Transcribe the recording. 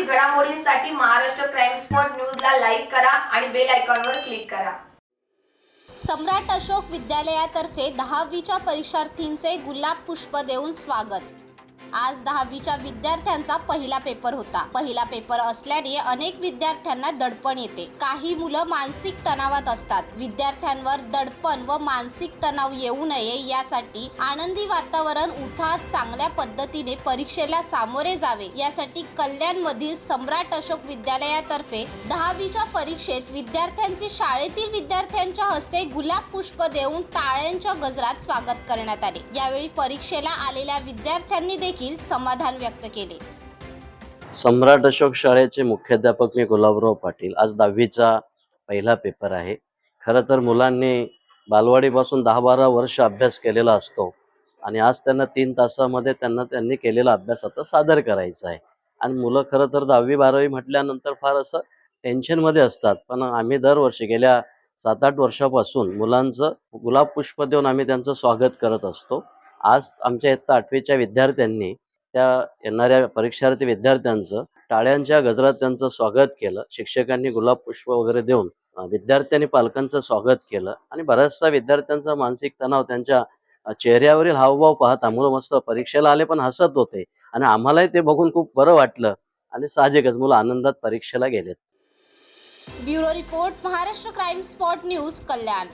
राज्यातील घडामोडींसाठी Maharashtra crime spot न्यूजला लाईक करा आणि बेल आयकॉनवर क्लिक करा. सम्राट अशोक विद्यालयातर्फे दहावीच्या परीक्षार्थींचे गुलाब पुष्प देऊन स्वागत. आज दहावीच्या विद्यार्थ्यांचा पहिला पेपर होता. पहिला पेपर असल्याने अनेक विद्यार्थ्यांना दडपण येते. काही मुलं मानसिक तणावात असतात. विद्यार्थ्यांवर दडपण व मानसिक तणाव येऊ नये यासाठी आनंदी वातावरण उत्साहात चांगल्या पद्धतीने परीक्षेला सामोरे जावे. यासाठी कल्याणमधील सम्राट अशोक विद्यालयातर्फे दहावीच्या परीक्षेत विद्यार्थ्यांचे शाळेतील विद्यार्थ्यांच्या हस्ते गुलाब पुष्प देऊन टाळ्यांच्या गजरात स्वागत करण्यात आले. यावेळी परीक्षेला आलेल्या विद्यार्थ्यांनी देखील समाधान व्यक्त केले. सम्राट अशोक शाळेचे मुख्याध्यापक मी गुलाबराव पाटील. आज दहावीचा पहिला पेपर आहे. खरं तर मुलांनी बालवाडीपासून दहा बारा वर्ष अभ्यास केलेला असतो आणि आज त्यांना तीन तासामध्ये त्यांना त्यांनी केलेला अभ्यास आता सादर करायचा आहे. आणि मुलं खरं तर दहावी बारावी म्हटल्यानंतर फार असं टेन्शनमध्ये असतात. पण आम्ही दरवर्षी गेल्या सात आठ वर्षापासून मुलांचं गुलाब पुष्प देऊन आम्ही त्यांचं स्वागत करत असतो. आज आमच्या इथं आठवीच्या विद्यार्थ्यांनी त्या येणाऱ्या परीक्षार्थी विद्यार्थ्यांचं टाळ्यांच्या गजरात त्यांचं स्वागत केलं. शिक्षकांनी गुलाब पुष्प वगैरे देऊन विद्यार्थ्यांनी पालकांचं स्वागत केलं. आणि बऱ्याचशा विद्यार्थ्यांचा मानसिक तणाव त्यांच्या चेहऱ्यावरील हावभाव पाहता मुलं मस्त परीक्षेला आले पण हसत होते. आणि आम्हालाही ते बघून खूप बरं वाटलं. आणि साहजिकच मुलं आनंदात परीक्षेला गेलेत. Bureau report Maharashtra crime spot news Kalyan.